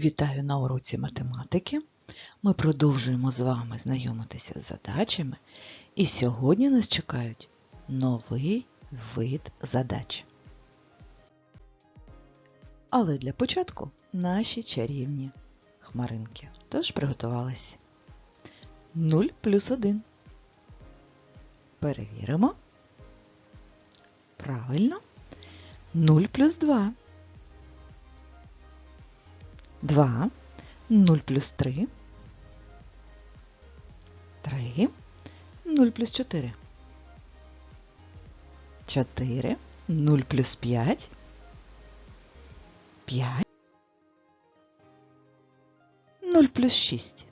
Вітаю на уроці математики. Ми продовжуємо з вами знайомитися з задачами, і сьогодні нас чекають новий вид задач. Але для початку наші чарівні хмаринки. Тож приготувалися. 0 плюс 1. Перевіримо. Правильно. 0 плюс 2. 2, 0 плюс 3, 3, 0 плюс 4, 4, 0 плюс 5, 5, 0 плюс 6,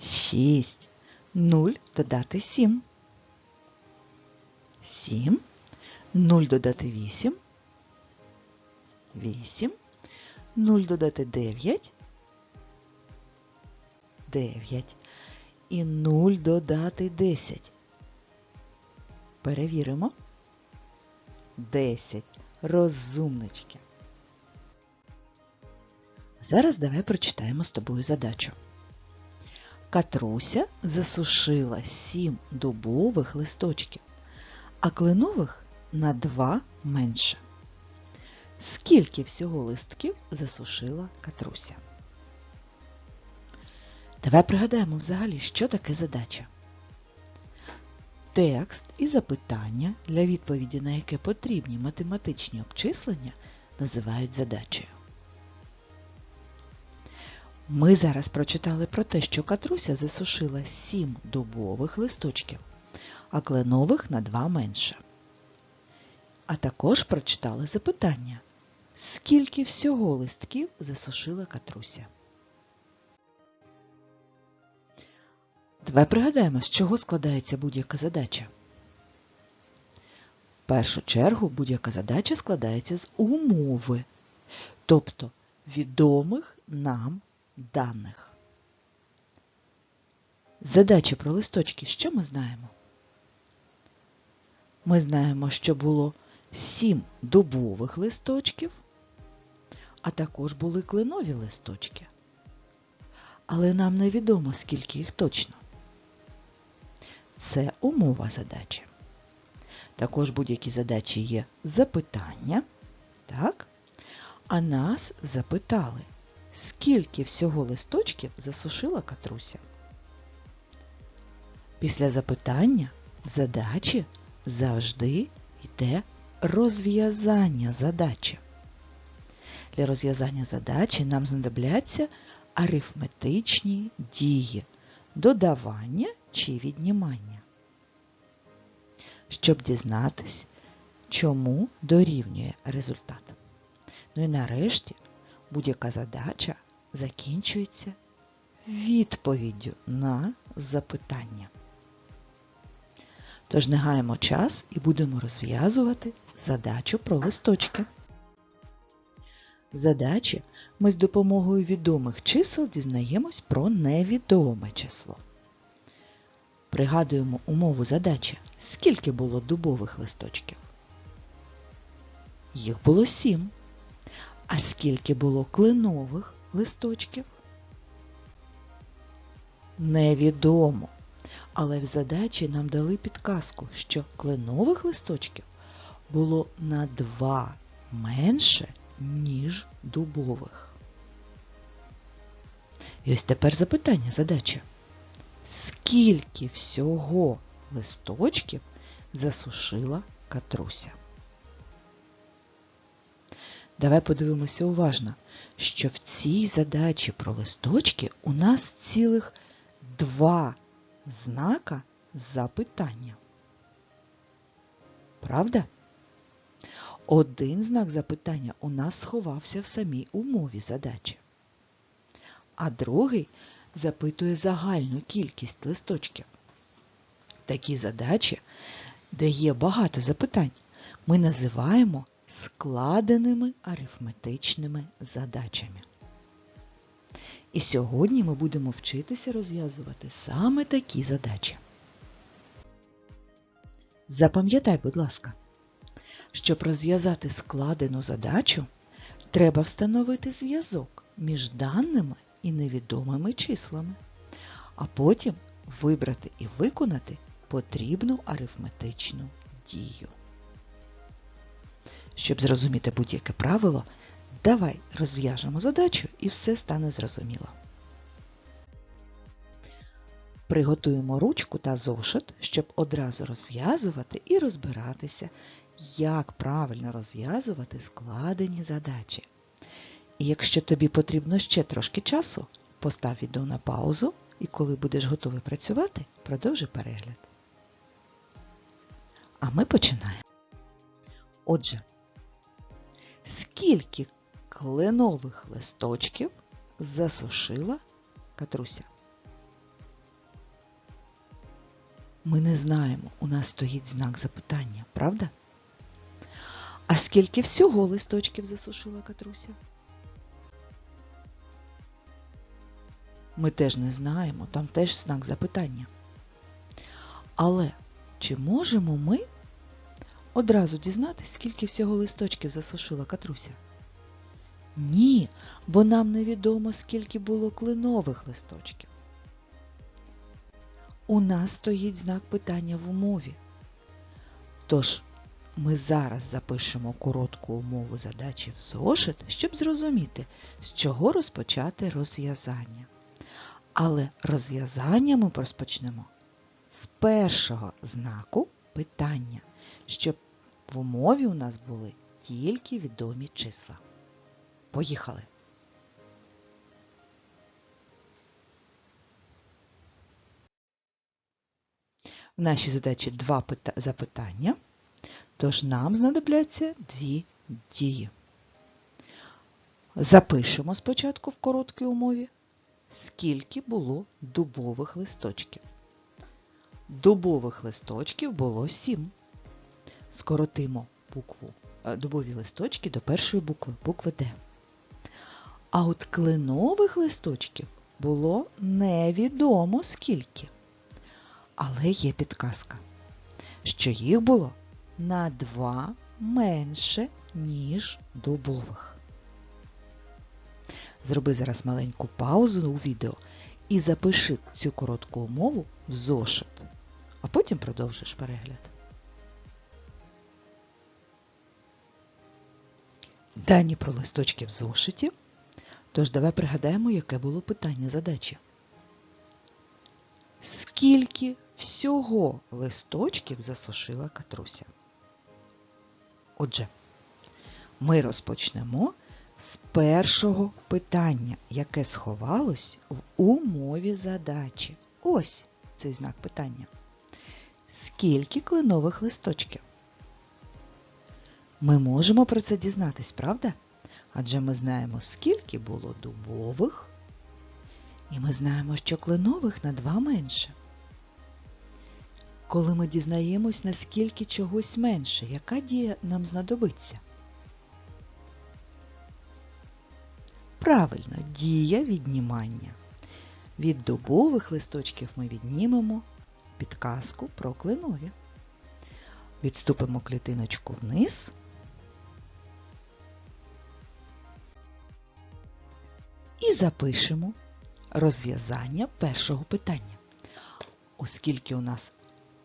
6, 0 додати 7, 7, 0 додати 8, 8, 0 додати 9, 9 і 0 додати 10. Перевіримо. 10. Розумнички. Зараз давай прочитаємо з тобою задачу. Катруся засушила 7 дубових листочків, а кленових на 2 менше. Скільки всього листків засушила Катруся? Давай пригадаємо взагалі, що таке задача. Текст і запитання, для відповіді на яке потрібні математичні обчислення, називають задачею. Ми зараз прочитали про те, що Катруся засушила 7 дубових листочків, а кленових на 2 менше. А також прочитали запитання. Скільки всього листків засушила Катруся? Давай пригадаємо, з чого складається будь-яка задача. В першу чергу будь-яка задача складається з умови, тобто відомих нам даних. Задачі про листочки що ми знаємо? Ми знаємо, що було 7 дубових листочків, а також були кленові листочки. Але нам невідомо, скільки їх точно. Це умова задачі. Також будь-які задачі є запитання, так? А нас запитали, скільки всього листочків засушила Катруся. Після запитання в задачі завжди йде розв'язання задачі. Для розв'язання задачі нам знадобляться арифметичні дії, додавання чи віднімання. Щоб дізнатись, чому дорівнює результат. Ну і нарешті будь-яка задача закінчується відповіддю на запитання. Тож не гаємо час і будемо розв'язувати задачу про листочки. Задачі ми з допомогою відомих чисел дізнаємось про невідоме число. Пригадуємо умову задачі. Скільки було дубових листочків? Їх було сім. А скільки було кленових листочків? Невідомо. Але в задачі нам дали підказку, що кленових листочків було на два менше, ніж дубових. І ось тепер запитання задачі. Скільки всього листочків засушила Катруся? Давай подивимося уважно, що в цій задачі про листочки у нас цілих два знака запитання. Правда? Один знак запитання у нас сховався в самій умові задачі, а другий запитує загальну кількість листочків. Такі задачі, де є багато запитань, ми називаємо складеними арифметичними задачами. І сьогодні ми будемо вчитися розв'язувати саме такі задачі. Запам'ятай, будь ласка, щоб розв'язати складену задачу, Треба встановити зв'язок між даними і невідомими числами, а потім вибрати і виконати потрібну арифметичну дію. Щоб зрозуміти будь-яке правило, давай розв'яжемо задачу і все стане зрозуміло. Приготуємо ручку та зошит, щоб одразу розв'язувати і розбиратися, як правильно розв'язувати складені задачі. І якщо тобі потрібно ще трошки часу, постав відео на паузу і коли будеш готовий працювати, продовжуй перегляд. А ми починаємо. Отже, скільки кленових листочків засушила Катруся? Ми не знаємо, у нас стоїть знак запитання, правда? А скільки всього листочків засушила Катруся? Ми теж не знаємо, там теж знак запитання. Але чи можемо ми одразу дізнатися, скільки всього листочків засушила Катруся? Ні, бо нам невідомо, скільки було клинових листочків. У нас стоїть знак питання в умові. Тож, ми зараз запишемо коротку умову задачі в зошит, щоб зрозуміти, з чого розпочати розв'язання. Але розв'язання ми розпочнемо з першого знаку питання, щоб в умові у нас були тільки відомі числа. Поїхали! В нашій задачі два запитання, тож нам знадобляться дві дії. Запишемо спочатку в короткій умові, скільки було дубових листочків. Дубових листочків було сім. Скоротимо букву е, дубові листочки до першої букви, букви Д. А от кленових листочків було невідомо скільки. Але є підказка, що їх було на два менше, ніж дубових. Зроби зараз маленьку паузу у відео і запиши цю коротку умову в зошит, а потім продовжиш перегляд. Дані про листочки в зошиті. Тож давай пригадаємо, яке було питання задачі. Скільки всього листочків засушила Катруся? Отже, ми розпочнемо з першого питання, яке сховалось в умові задачі. Ось цей знак питання. Скільки кленових листочків? Ми можемо про це дізнатись, правда? Адже ми знаємо, скільки було дубових, і ми знаємо, що кленових на два менше. Коли ми дізнаємось, наскільки чогось менше, яка дія нам знадобиться? Правильно, дія віднімання. Від дубових листочків ми віднімемо підказку про кленові. Відступимо клітиночку вниз. І запишемо розв'язання першого питання. Оскільки у нас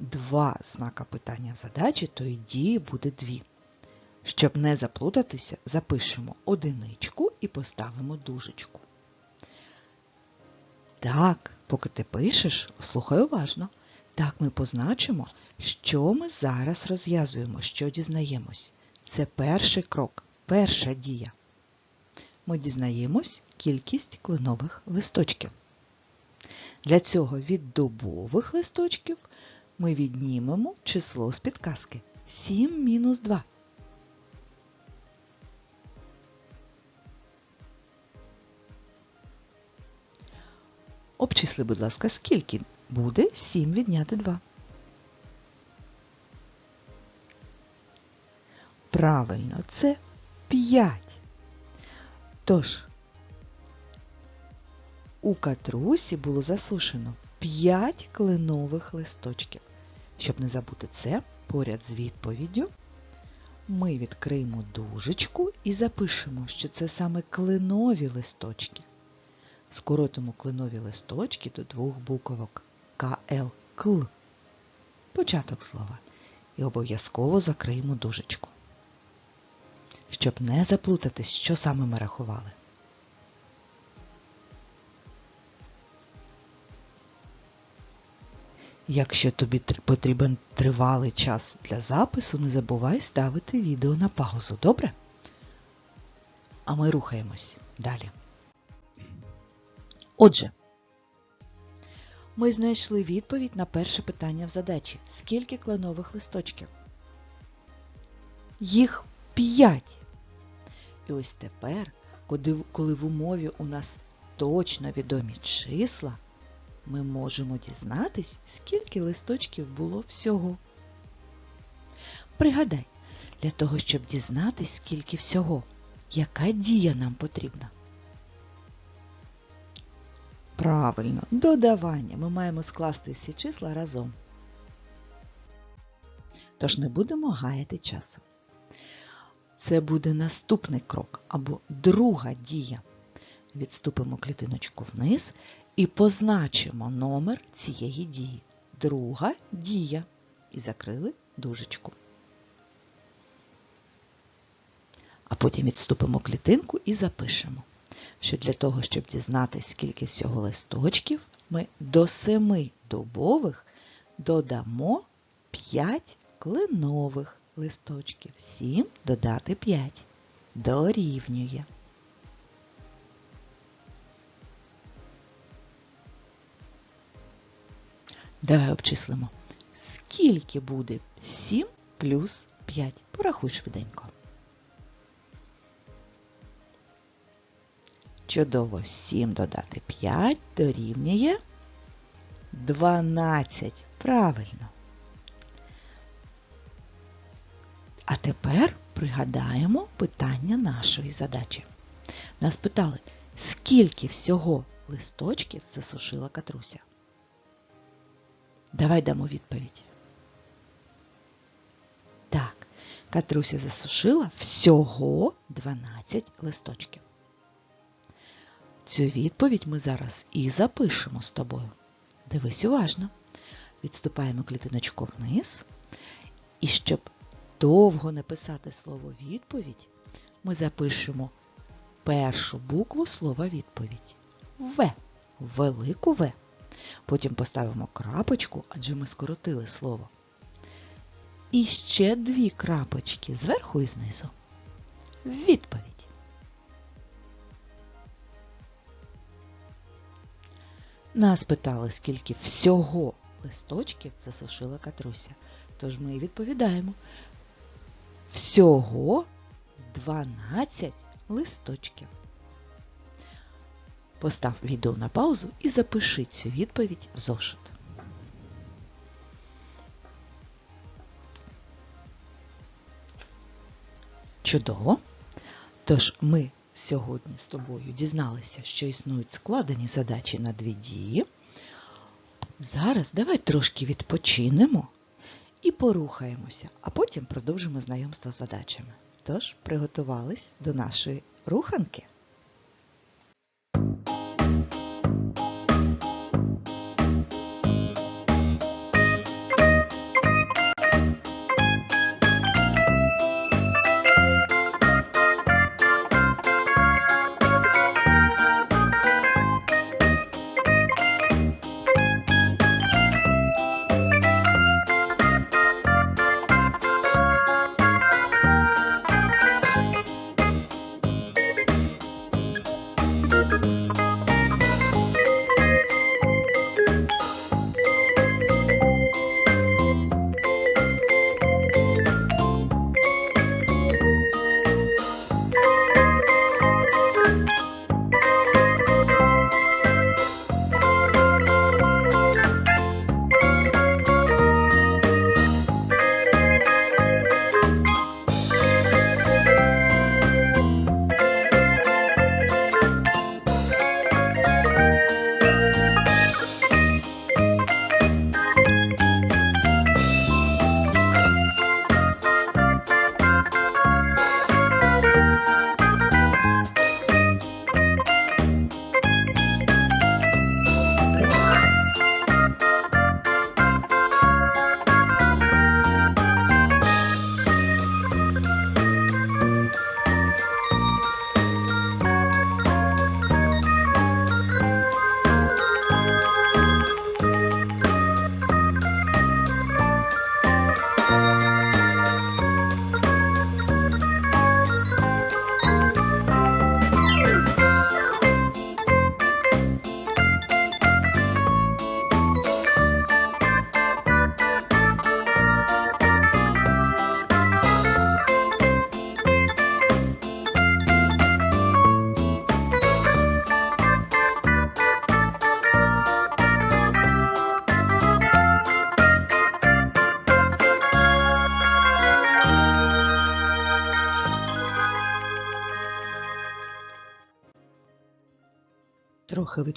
два знака питання в задачі, то і дії буде дві. Щоб не заплутатися, запишемо одиничку і поставимо дужечку. Так, поки ти пишеш, слухай уважно. Так ми позначимо, що ми зараз розв'язуємо, що дізнаємось. Це перший крок, перша дія. Ми дізнаємось кількість кленових листочків. Для цього від дубових листочків ми віднімемо число з підказки 7 мінус 2. Обчисли, будь ласка, скільки буде 7 відняти 2. Правильно, це 5. Тож, у катрусі було засушено 5 кленових листочків. Щоб не забути це, поряд з відповіддю ми відкриємо дужечку і запишемо, що це саме кленові листочки. Скоротимо кленові листочки до двох буковок КЛ КЛ. Початок слова. І обов'язково закриємо дужечку. Щоб не заплутатись, що саме ми рахували. Якщо тобі потрібен тривалий час для запису, не забувай ставити відео на паузу, добре? А ми рухаємось далі. Отже, ми знайшли відповідь на перше питання в задачі. Скільки кленових листочків? Їх 5. І ось тепер, коли- в умові у нас точно відомі числа, ми можемо дізнатись, скільки листочків було всього. Пригадай, для того, щоб дізнатись, скільки всього, яка дія нам потрібна? Правильно, додавання. Ми маємо скласти всі числа разом. Тож не будемо гаяти часу. Це буде наступний крок або друга дія. Відступимо клітиночку вниз і позначимо номер цієї дії. Друга дія. І закрили дужечку. А потім відступимо клітинку і запишемо, що для того, щоб дізнатися, скільки всього листочків, ми до семи дубових додамо 5 кленових листочків. 7 додати 5 дорівнює. Давай обчислимо. Скільки буде 7 плюс 5? Порахуй швиденько. Чудово, 7 додати 5 дорівнює 12. Правильно. А тепер пригадаємо питання нашої задачі. Нас питали, скільки всього листочків засушила Катруся? Давай дамо відповідь. Так, Катруся засушила всього 12 листочків. Цю відповідь ми зараз і запишемо з тобою. Дивись уважно. Відступаємо клітиночку вниз. І щоб довго не писати слово відповідь, ми запишемо першу букву слова відповідь В. Велику В. Потім поставимо крапочку, адже ми скоротили слово. І ще дві крапочки зверху і знизу. Відповідь. Нас питали, скільки всього листочків засушила Катруся. Тож ми відповідаємо. Всього 12 листочків. Постав відео на паузу і запиши цю відповідь в зошит. Чудово! Тож ми сьогодні з тобою дізналися, що існують складені задачі на дві дії. Зараз давай трошки відпочинемо і порухаємося, а потім продовжимо знайомство з задачами. Тож приготувались до нашої руханки.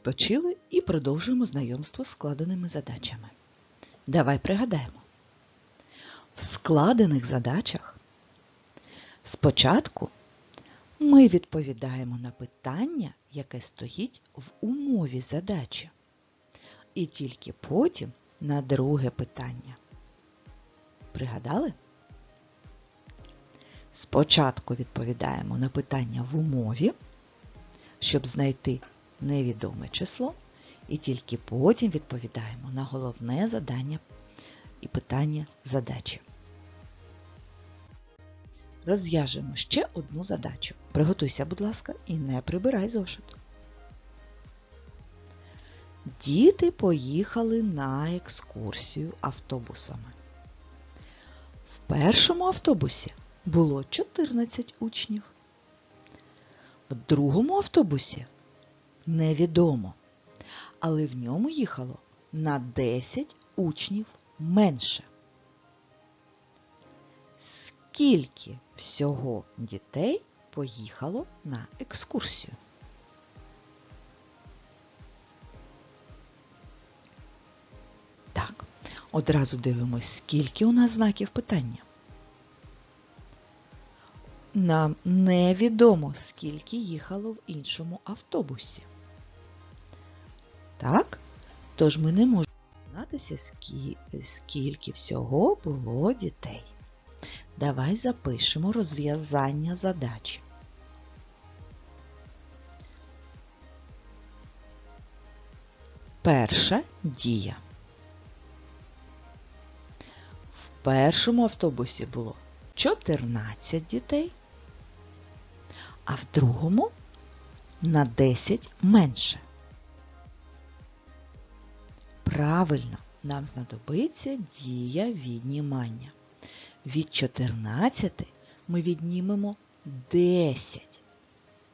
Відпочили і продовжуємо знайомство з складеними задачами. Давай пригадаємо. В складених задачах спочатку ми відповідаємо на питання, яке стоїть в умові задачі, і тільки потім на друге питання. Пригадали? Спочатку відповідаємо на питання в умові, щоб знайти невідоме число, і тільки потім відповідаємо на головне задання і питання задачі. Розв'яжемо ще одну задачу. Приготуйся, будь ласка, і не прибирай зошит. Діти поїхали на екскурсію автобусами. В першому автобусі було 14 учнів. В другому автобусі невідомо, але в ньому їхало на 10 учнів менше. Скільки всього дітей поїхало на екскурсію? Так, одразу дивимось, скільки у нас знаків питання. Нам невідомо, скільки їхало в іншому автобусі. Так? Тож ми не можемо дізнатися, скільки всього було дітей. Давай запишемо розв'язання задачі. Перша дія. В першому автобусі було 14 дітей, а в другому на 10 менше. Правильно, нам знадобиться дія віднімання. Від 14 ми віднімемо 10,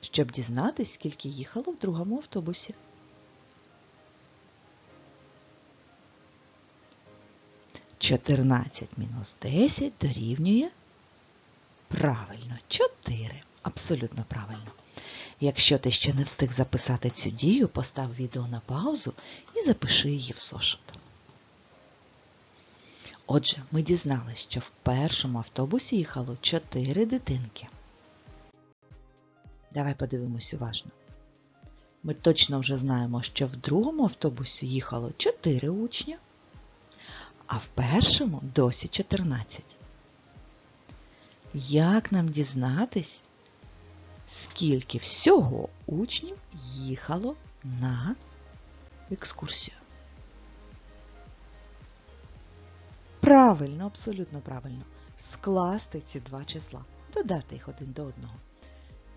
щоб дізнатися, скільки їхало в другому автобусі. Чотирнадцять мінус 10 дорівнює правильно 4. Абсолютно правильно. Якщо ти ще не встиг записати цю дію, постав відео на паузу і запиши її в зошит. Отже, ми дізналися, що в першому автобусі їхало 4 дитинки. Давай подивимось уважно. Ми точно вже знаємо, що в другому автобусі їхало 4 учня, а в першому досі 14. Як нам дізнатись, скільки всього учнів їхало на екскурсію? Правильно, абсолютно правильно. Скласти ці два числа. Додати їх один до одного.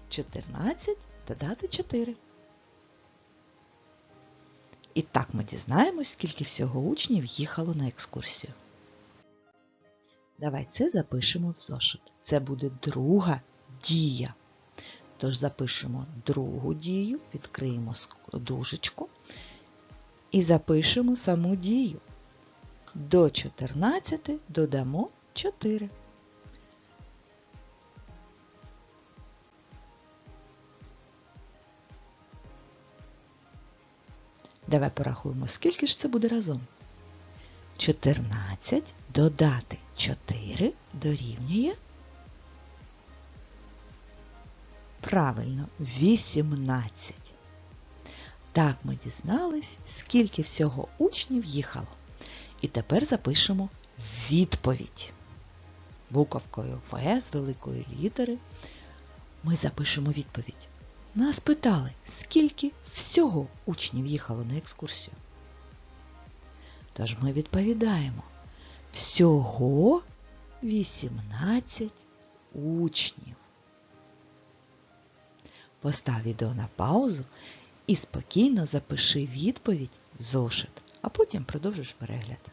14 додати 4. І так ми дізнаємось, скільки всього учнів їхало на екскурсію. Давай це запишемо в зошит. Це буде друга дія. Тож запишемо другу дію, відкриємо дужечку і запишемо саму дію. До 14 додамо 4. Давай порахуємо, скільки ж це буде разом. 14 додати 4 дорівнює. Правильно, 18. Так ми дізнались, скільки всього учнів їхало. І тепер запишемо відповідь. Буковкою В з великої літери ми запишемо відповідь. Нас питали, скільки всього учнів їхало на екскурсію. Тож ми відповідаємо. Всього 18 учнів. Постав відео на паузу і спокійно запиши відповідь в зошит а потім продовжиш перегляд.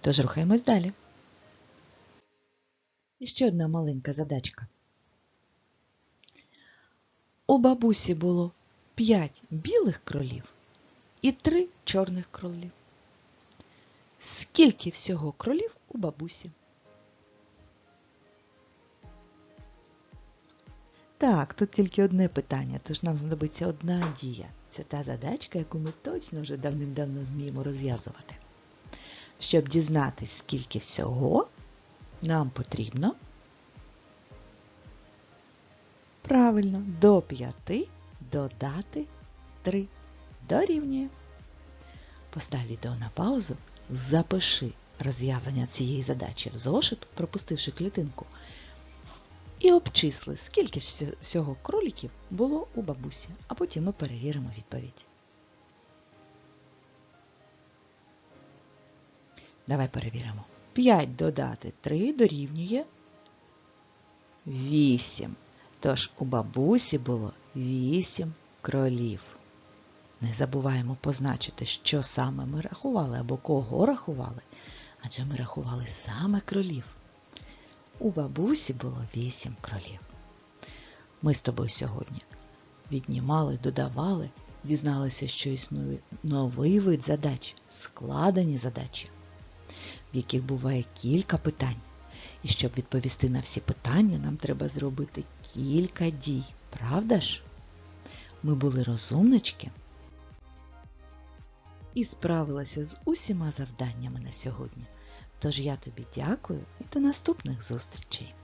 Тож рухаємось далі. І ще одна маленька задачка. У бабусі було 5 білих кролів і 3 чорних кролів. Скільки всього кролів у бабусі? Так, тут тільки одне питання, тож нам знадобиться одна дія. Це та задачка, яку ми точно вже давним-давно вміємо розв'язувати. Щоб дізнатись, скільки всього, нам потрібно правильно до 5 додати 3 дорівнює. Постав відео на паузу, запиши розв'язання цієї задачі в зошит, пропустивши клітинку, і обчисли, скільки всі- всього кроліків було у бабусі, а потім ми перевіримо відповідь. Давай перевіримо. 5 додати 3 дорівнює 8. Тож у бабусі було 8 кролів. Не забуваємо позначити, що саме ми рахували або кого рахували, адже ми рахували саме кролів. У бабусі було 8 кролів. Ми з тобою сьогодні віднімали, додавали, дізналися, що існує новий вид задач, складені задачі, в яких буває кілька питань. І щоб відповісти на всі питання, нам треба зробити кілька дій, правда ж? Ми були розумнички і справилися з усіма завданнями на сьогодні. Тож я тобі дякую і до наступних зустрічей!